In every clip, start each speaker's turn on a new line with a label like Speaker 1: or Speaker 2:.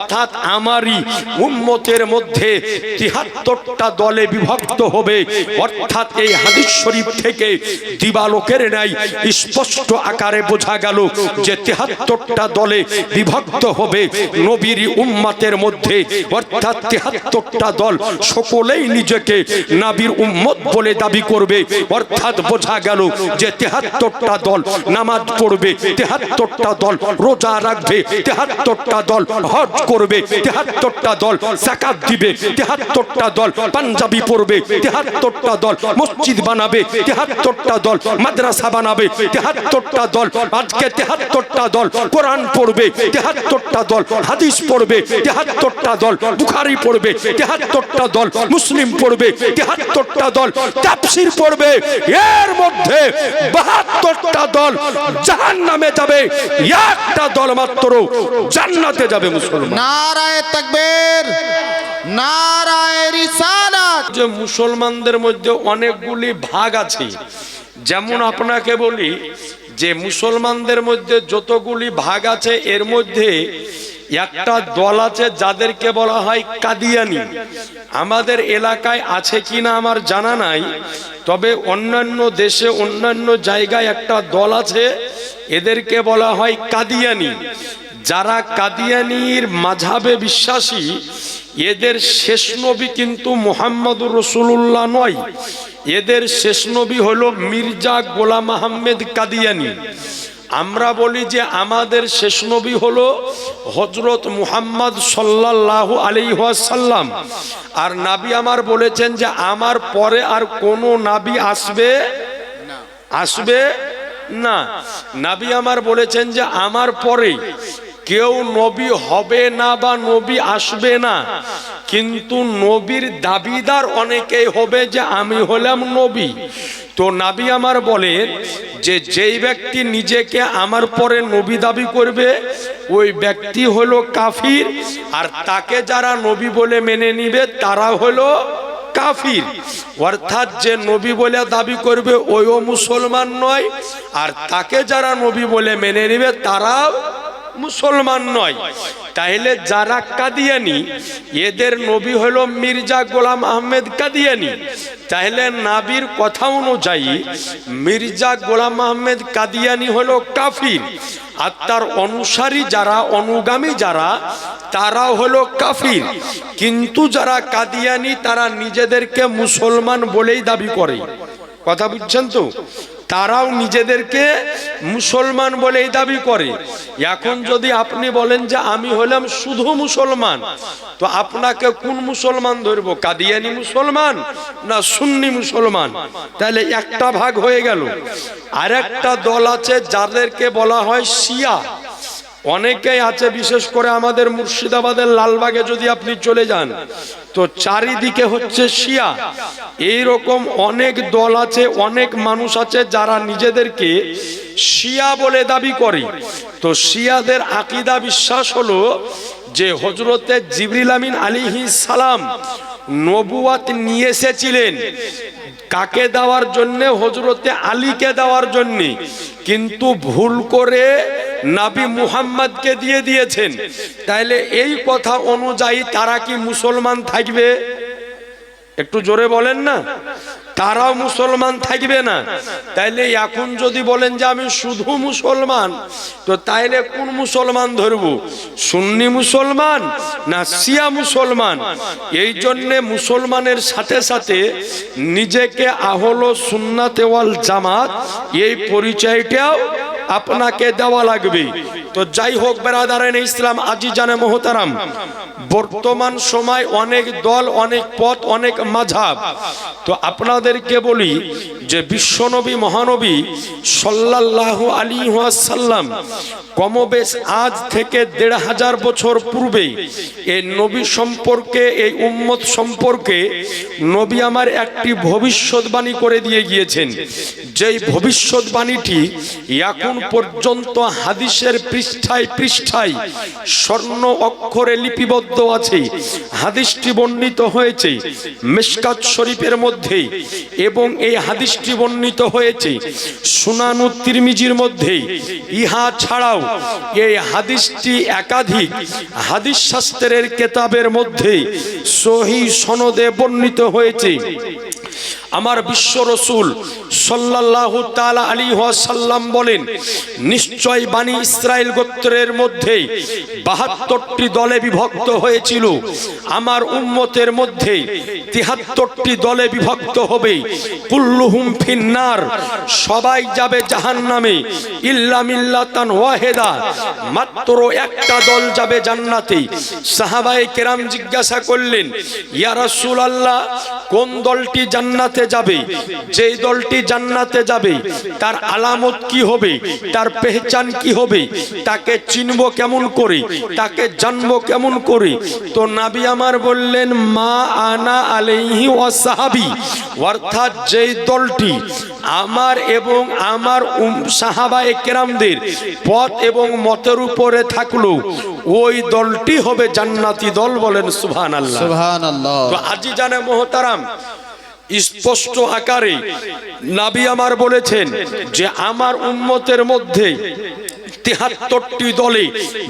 Speaker 1: অর্থাৎ আমারই উম্মতের মধ্যে তিহাত্তরটা দলে বিভক্ত হবে। অর্থাৎ এই হাদিস শরীফ থেকে দিবালোকের ন্যায় স্পষ্ট আকারে বোঝা গেল যে তিহাত্তরটা দলে বিভক্ত হবে নবীর মধ্যে। অর্থাৎ তিহাত্তরটা দল সকলেই নিজেকে নাবির উম্মত বলে দাবি করবে। অর্থাৎ বোঝা গেল যে তেহাত্তরটা দল নামাজ পড়বে, তেহাত্তরটা দল রোজা রাখবে, তেহাত্তরটা দল হজ করবে তেহাত্তরটা দল জাকাত দিবে তেহাত্তরটা দল পাঞ্জাবি পড়বে তেহাত্তরটা দল মসজিদ বানাবে তেহাত্তরটা দল মাদ্রাসা বানাবে তেহাত্তরটা দল আজকে তেহাত্তরটা দল কোরআন পড়বে তেহাত্তরটা দল হাদিস পড়বে তেহাত্তরটা দল বুখারি পড়বে তেহাত্তরটা দল মুসলিম পড়বে তেহাত্তরটা দল তাফসির পড়বে এর মধ্যে বাহাত্তরটা দল জাহান নামে যাবে একটা দল মাত্র জান্নাতে যাবে মুসলমান
Speaker 2: নারায় নারায় রিসালাত।
Speaker 1: যে মুসলমানদের মধ্যে অনেকগুলি ভাগ আছে। যেমন আপনাকে বলি যে মুসলমানদের মধ্যে যতগুলি ভাগ আছে, এর মধ্যে একটা দল আছে যাদেরকে বলা হয় কাদিয়ানি। আমাদের এলাকায় আছে কি না আমার জানা নাই, তবে অন্যান্য দেশে, অন্যান্য জায়গায় একটা দল আছে, এদেরকে বলা হয় কাদিয়ানি। যারা কাদিয়ানির মাঝাবে বিশ্বাসী এদের শেষ নবী কিন্তু মোহাম্মদুর রসুল্লাহ নয়। এদের শেষ নবী হলো মির্জা গোলাম আহমেদ কাদিয়ানি। আমরা বলি যে আমাদের শেষ নবী হলো হজরত মুহাম্মদ সাল্লাহ আলিহাসাল্লাম আর নাবি আমার বলেছেন যে আমার পরে আর কোনো নাবি আসবে আসবে না। নাবি আমার বলেছেন যে আমার পরে কেউ নবী হবে না বা নবী আসবে না, কিন্তু নবীর দাবিদার অনেকেই হবে যে আমি হলাম নবী। তো নাবি আমার বলেন যে যেই ব্যক্তি নিজেকে আমার পরে নবী দাবি করবে, ওই ব্যক্তি হলো কাফির, আর তাকে যারা নবী বলে মেনে নিবে, তারা হলো কাফির। অর্থাৎ যে নবী বলে দাবি করবে, ওইও মুসলমান নয়, আর তাকে যারা নবী বলে মেনে নেবে, তারাও মুসলমান নয়। তাহলে যারা কাদিয়ানি, এদের নবী হলো মির্জা গোলাম আহমেদ কাদিয়ানি। তাহলে নাবির কথা অনুযায়ী মির্জা গোলাম আহমেদ কাদিয়ানি হলো কাফির। আর তার অনুসারী যারা, অনুগামী যারা তারা হলো কাফির। কিন্তু যারা কাদিয়ানি, তারা নিজেদেরকে মুসলমান বলেই দাবি করে। কথা বুঝছেন তো? তারাও নিজেদেরকে মুসলমান বলেই দাবি করে। এখন যদি আপনি বলেন যে আমি হলাম শুধু মুসলমান, তো আপনাকে কোন মুসলমান ধরব? কাদিয়ানি মুসলমান না সুন্নি মুসলমান? তাহলে একটা ভাগ হয়ে গেল। আর একটা দল আছে যাদেরকে বলা হয় শিয়া। অনেকেই আছে, বিশেষ করে আমাদের মুর্শিদাবাদের লালবাগে যদি আপনি চলে যান, তো চারিদিকে হচ্ছে শিয়া। এই রকম অনেক দল আছে, অনেক মানুষ আছে যারা নিজেদেরকে শিয়া বলে দাবি করে। তো শিয়াদের আকিদা বিশ্বাস হলো যে হজরতে জিবরিল আমিন আলিহি সালাম নবুয়াত নিয়ে এসেছিলেন। কাকে দেওয়ার জন্যে? হজরতে আলীকে দেওয়ার জন্যে। কিন্তু ভুল করে নাবি মুহাম্মদকে দিয়ে দিয়েছেন। তাইলে এই কথা অনুযায়ী তারা কি মুসলমান থাকবে? একটু জোরে বলেন না। তারাও মুসলমান থাকবে না। তাইলে এখন যদি বলেন যে আমি শুধু মুসলমান, তো তাইলে কোন মুসলমান ধরব? সুন্নি মুসলমান না শিয়া মুসলমান? এই জন্যে মুসলমানের সাথে সাথে নিজেকে আহলো সুন্নাতে ওয়াল জামাত, এই পরিচয়টাও আপনাকে দেওয়া লাগবে। তো যাই হোক বেরাদারেন ইসলাম আজি জানে মোহতারাম, বর্তমান সময় অনেক দল, অনেক পথ, অনেক মাঝাব তো আপনাদেরকে বলি যে বিশ্বনবী, মহানবী সাল্লাল্লাহু আলী সাল্লাম কমবেশ আজ থেকে দেড় হাজার বছর পূর্বে এই নবী সম্পর্কে এই উম্মত সম্পর্কে নবী আমার একটি ভবিষ্যৎবাণী করে দিয়ে গিয়েছেন। যেই ভবিষ্যৎবাণীটি এখন পর্যন্ত হাদিসের পৃষ্ঠায় পৃষ্ঠায় স্বর্ণ অক্ষরে লিপিবদ্ধ আছে। হাদিসটি বর্ণিত হয়েছে মিশকাত শরীফের মধ্যে এবং এই হাদিসটি হাদিসটি বর্ণিত হয়েছে। সুনানু তিরমিজির মধ্যে ইহা ছাড়াও এই হাদিসটি একাধিক হাদিস শাস্ত্রের কেতাবের মধ্যে সহি সনদে বর্ণিত হয়েছে। আমার বিশ্ব রসুল সাল্লাহ তালা আলী সাল্লাম বলেন, নিশ্চয় বাণী ইসরায়েল গোত্রের মধ্যে বাহাত্তরটি দলে বিভক্ত হয়েছিল। আমার উম্মতের মধ্যে তিহাত্তরটি দলে বিভক্ত হবে। কুল্লুহুম ফিন্নার, সবাই যাবে জাহান নামে ইল্লা মিল্লাতান ওয়াহেদা, মাত্র একটা দল যাবে জান্নাতে। সাহাবায়ে কেরাম জিজ্ঞাসা করলেন ইয়ারসুল আল্লাহ কোন দলটি জান্নাতে যাবে। যেই দলটি জান্নাতে যাবে তার আলামত কি হবে তার পেহচান কি হবে তাকে চিনব কেমন করে তাকে জানব কেমন করে? তো নাবি আমার বললেন মা আনা আলাইহি ওয়াসাহাবি অর্থাৎ যেই দলটি আমার এবং আমার উম- সাহাবায়ে কেরামদের পথ এবং মতের উপরে থাকল ওই দলটি হবে জান্নাতি দল বলেন সুবহানাল্লাহ।
Speaker 2: সুবহানাল্লাহ।
Speaker 1: তো আজি জানে মোহতারাম স্পষ্ট আকারে নাবি আমার বলেছেন যে আমার উম্মতের মধ্যে তেহাত্তরটি দলে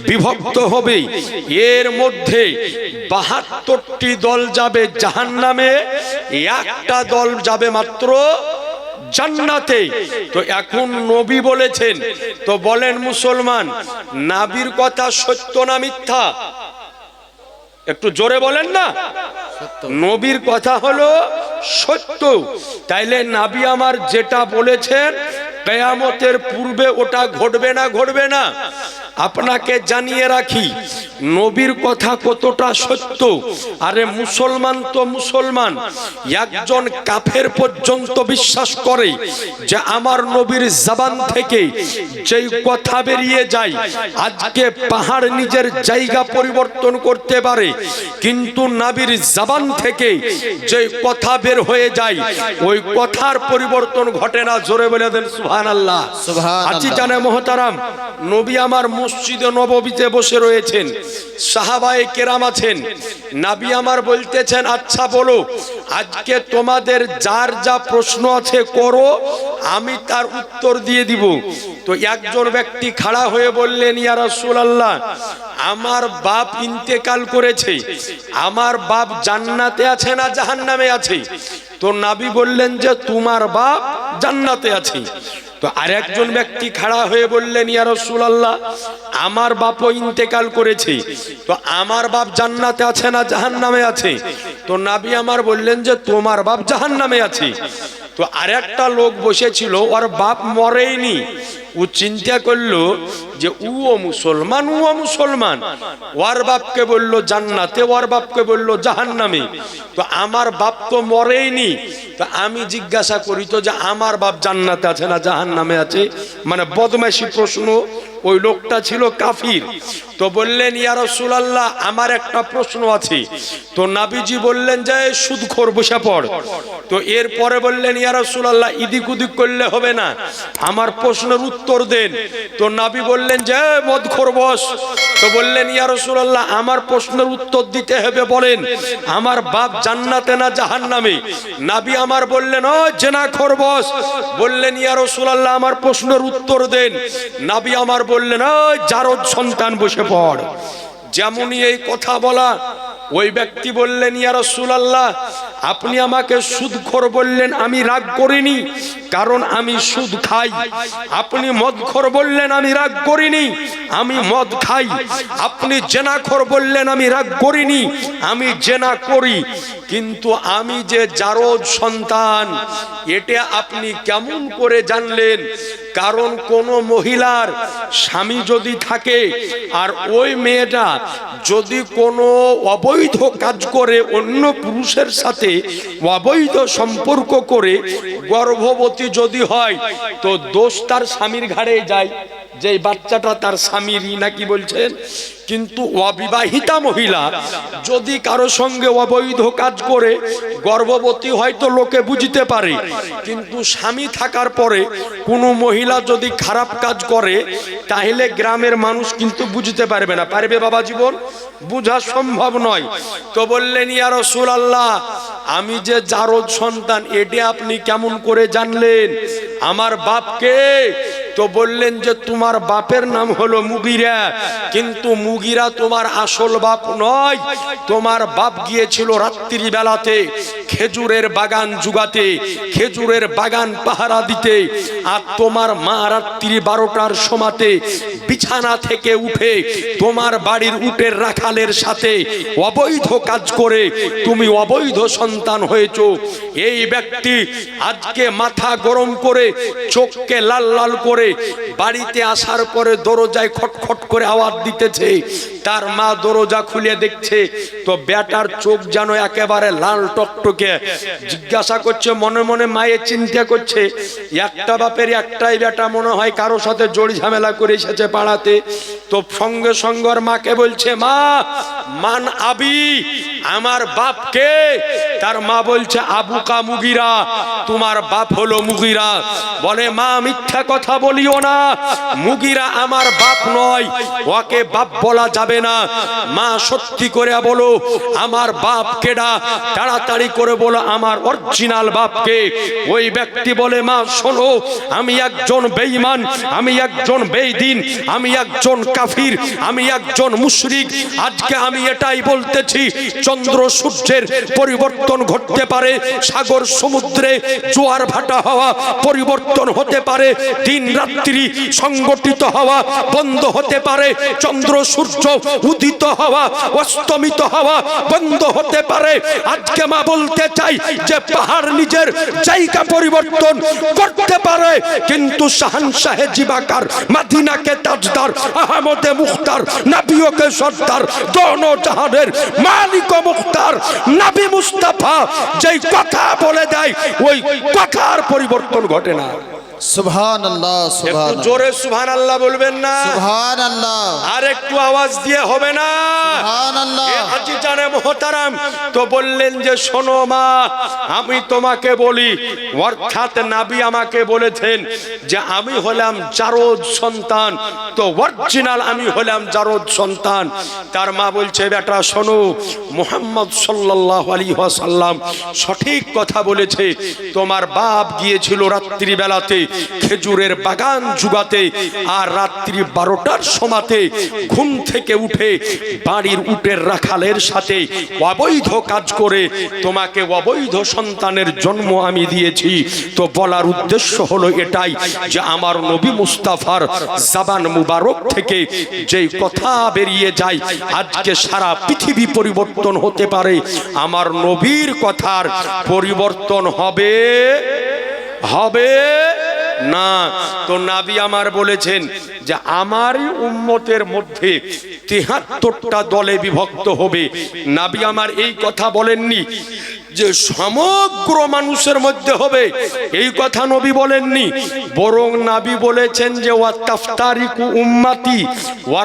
Speaker 1: বিভক্ত হবে। এর মধ্যে বাহাত্তরটি দল যাবে জাহান্নামে, একটা দল যাবে মাত্র জান্নাতে। তো এখন নবী বলেছেন, তো বলেন মুসলমান, নাবির কথা সত্য না মিথ্যা? একটু জোরে বলেন না। নবীর কথা হলো সত্য। তাইলে নাবি আমার যেটা বলেছেন কেয়ামতের পূর্বে ওটা ঘটবে না ঘটবে না। আপনাকে জানিয়ে রাখি নবীর কথা কতটা সত্য? আরে মুসলমান তো মুসলমান। একজন কাফের পর্যন্ত বিশ্বাস করে যে আমার নবীর জবান থেকে যেই কথা বেরিয়ে যায় আজকে পাহাড় নিজের জায়গা পরিবর্তন করতে পারে কিন্তু নাবির জবান থেকে যে কথা বের হয়ে যায় ওই কথার পরিবর্তন ঘটে না। জোরে বলে দেন সুহান আল্লাহ। আজি জানে মহতারাম নবী আমার মসজিদে নববীতে বসে রয়েছেন। সাহাবায়ে কেরাম আছেন। নাবি আমার বলতেছেন আচ্ছা বলো, আজকে তোমাদের যার যা প্রশ্ন আছে করো, আমি তার উত্তর দিয়ে দিব। তো একজন ব্যক্তি খাড়া হয়ে বললেন, ইয়া রাসূলুল্লাহ, আমার বাপ ইন্তেকাল করেছে, আমার বাপ জান্নাতে আছে না জাহান্নামে আছে? তো নাবি বললেন যে, তোমার বাপ জান্নাতে আছে। তো আরেকজন ব্যক্তি খাড়া হয়ে বললেন, ইয়া রাসূলুল্লাহ, আমার বাপও ইন্তেকাল করেছে। তো আমার বাপ জান্নাতে আছে না জাহান্নামে আছে? তো নাবি আমার বললেন যে, তোমার বাপ জাহান্নামে আছে। তো আরেকটা লোক বসেছিল, ওর বাপ মরেইনি ও চিন্তা করল যে উও মুসলমান উও মুসলমান। ওর বাপকে বলল, জান্নাতে। ওর বাপকে বলল, জাহান্নামে। তো আমার বাপ তো মরেইনি। তো আমি জিজ্ঞাসা করি তো যে আমার বাপ জান্নাতে আছে না জাহান নামে আছে? মানে বদমাইশি প্রশ্ন। ওই লোকটা ছিল কাফির। তো বললেন, ইয়া আমার একটা প্রশ্ন আছে। তো নাবিজি বললেন, যে সুদখোর বসে পড়। তো এরপরে বললেন, ইয়া রাসূলুল্লাহ, ইদিক উদিক করলে হবে না। আমার প্রশ্নের উত্তর দেন। তো নাবি বললেন, যে মদখোর বস। তো বললেন, ইয়া আমার প্রশ্নের উত্তর দিতে হবে, বলেন, আমার বাপ জান্নাতে না জাহান্নামে? নাবি আমার বললেন, ও জেনাখোর বস। বললেন, ইয়া আমার প্রশ্নের উত্তর দেন। নাবি আমার বললেন ও জারদ সন্তান বসে পড়। যেমনই এই কথা বলা, ওই ব্যক্তি বললেন, ইয়া রাসূলুল্লাহ, আপনি আমাকে সুদখোর বললেন, আমি রাগ করিনি, কারণ আমি সুদ খাই। আপনি মদখোর বললেন, আমি রাগ করিনি, আমি মদ খাই। আপনি জেনাখোর বললেন, আমি রাগ করিনি, আমি জেনা করি। কিন্তু আমি যে জারদ সন্তান, এটা আপনি কেমন করে জানলেন? কারণ কোন মহিলার স্বামী যদি থাকে, আর ওই মেয়েটা যদি কোনো অবৈধ কাজ করে অন্য পুরুষের সাথে অবৈধ সম্পর্ক করে, গর্ভবতী যদি হয়, তো দোষ তার স্বামীর ঘাড়ে যায়। যে বাচ্চাটা তার স্বামীরই নাকি বলছেন, কিন্তু অবিবাহিতা মহিলা, যদি কারও সঙ্গে অবৈধ কাজ করে, গর্ভবতী হয়তো লোকে বুঝতে পারে। কিন্তু স্বামী থাকার পরে কোনো মহিলা যদি খারাপ কাজ করে, তাহলে গ্রামের মানুষ কিন্তু বুঝতে পারবে না। পারবে বাবা জীবন? বোঝা সম্ভব নয়। তো বললেন, ইয়া রসুল আল্লাহ আমি যে জারদ সন্তান, এটা আপনি কেমন করে জানলেন? আমার বাপকে তো বললেন যে তোমার বাপের নাম হলো মুগিরা। কিন্তু মুগিরা তোমার আসল বাপ নয়। তোমার বাপ গিয়েছিল রাত্রি বেলাতে খেজুরের বাগান জুগাতে, খেজুরের বাগান পাহারা দিতে, আর তোমার মা রাত্রি বারোটার সমাতে বিছানা থেকে উঠে তোমার বাড়ির উটের রাখালের সাথে অবৈধ কাজ করে তুমি অবৈধ সন্তান হয়েছো। এই ব্যক্তি আজকে মাথা গরম করে, চোখকে লাল লাল করে বাড়িতে আসার পরে দরজায় খটখট করে আওয়াজ দিতেছে। তার মা দরজা খুলে দেখছে, তো বেটার চোখ যেন একেবারে লাল টকটকে। জিজ্ঞাসা করছে, মনে মনে চিন্তা করছে, একটা বাপের একটাই বেটা মনে হয় কারও সাথে জড়ি ঝামেলা করে এসেছে পাড়াতে। তো সঙ্গে সঙ্গে ওর মাকে বলছে, মা, মান আবি, আমার বাপকে তার মা বলছে, আবু কা মুগিরা, তোমার বাপ হলো মুগিরা। বলে, মা, মিথ্যা কথা বলিও না, মুগিরা আমার বাপ নয়, ওকে বাপ বলা যাবে না। মা, সত্যি করে বলো, আমার বাপ কেডা? তাড়াতাড়ি করে বলো আমার অরিজিনাল বাপকে। ওই ব্যক্তি বলে, মা, শোনো, আমি একজন বেঈমান, আমি একজন বেঈদিন, আমি একজন কাফির, আমি একজন মুশরিক। আজকে আমি এটাই বলতেছি, চন্দ্র সূর্যের পরিবর্তন ঘটতে পারে, সাগর সমুদ্রে জোয়ার ভাটা হওয়া পরিবর্তন হতে পারে, দিন রাত্রি সংগঠিত হওয়া বন্ধ হতে পারে, চন্দ্র, সূর্য উদিত হওয়া, অস্তমিত হওয়া বন্ধ হতে পারে। আজকে মা বলতে চাই যে পাহাড় নিজের জায়গা পরিবর্তন করতে পারে, কিন্তু শাহানশাহে জিবাকার, মাদিনাকে তাজদার, আহমদে মুখতার নাবিওকে সর্দার দোনো জাহানের মালিক মুখতার, নাবি মুস্তাফা যেই কথা বলে দেয়, ওই কথার পরিবর্তন ঘটে না।
Speaker 2: সুবহান আল্লাহ
Speaker 1: একটু জোরে সুবহান আল্লাহ বলবেন না?
Speaker 2: সুবহান আল্লাহ
Speaker 1: আর একটু আওয়াজ দিয়ে হবে না? তো বললেন যে, শোনো মা, আমি তোমাকে বলি, অর্থাৎ নাবি আমাকে বলেছেন যে, আমি হলাম জারদ সন্তান, তো অরিজিনাল আমি হলাম জারদ সন্তান। তার মা বলছে, বেটা, শোনো, মোহাম্মদ সাল্লাল্লাহু আলাইহি ওয়াসাল্লাম সঠিক কথা বলেছে, তোমার বাপ গিয়েছিল রাত্রি বেলাতে খেজুরের বাগান জুগাতে আর রাত্রি বারোটার সমাতে ঘুম থেকে উঠে বাড়ির উটের রাখালের সাথে অবৈধ কাজ করে তোমাকে অবৈধ সন্তানের জন্ম আমি দিয়েছি। তো বলার উদ্দেশ্য হলো এটাই যে আমার নবী মুস্তাফার জাবান মুবারক থেকে যেই কথা বেরিয়ে যায়, আজকে সারা পৃথিবী পরিবর্তন হতে পারে। আমার নবীর কথার পরিবর্তন হবে হবে না। তো নাবি আমার বলেছেন যে, আমারই উম্মতের মধ্যে তেহাত্তরটা দলে বিভক্ত হবে। নাবি আমার এই কথা বলেননি যে সমগ্র মানুষের মধ্যে হবে। এই কথা নবী বলেননি। বরং নাবি বলেছেন যে ওয়া তাফতারিকু উম্মাতি। ওয়া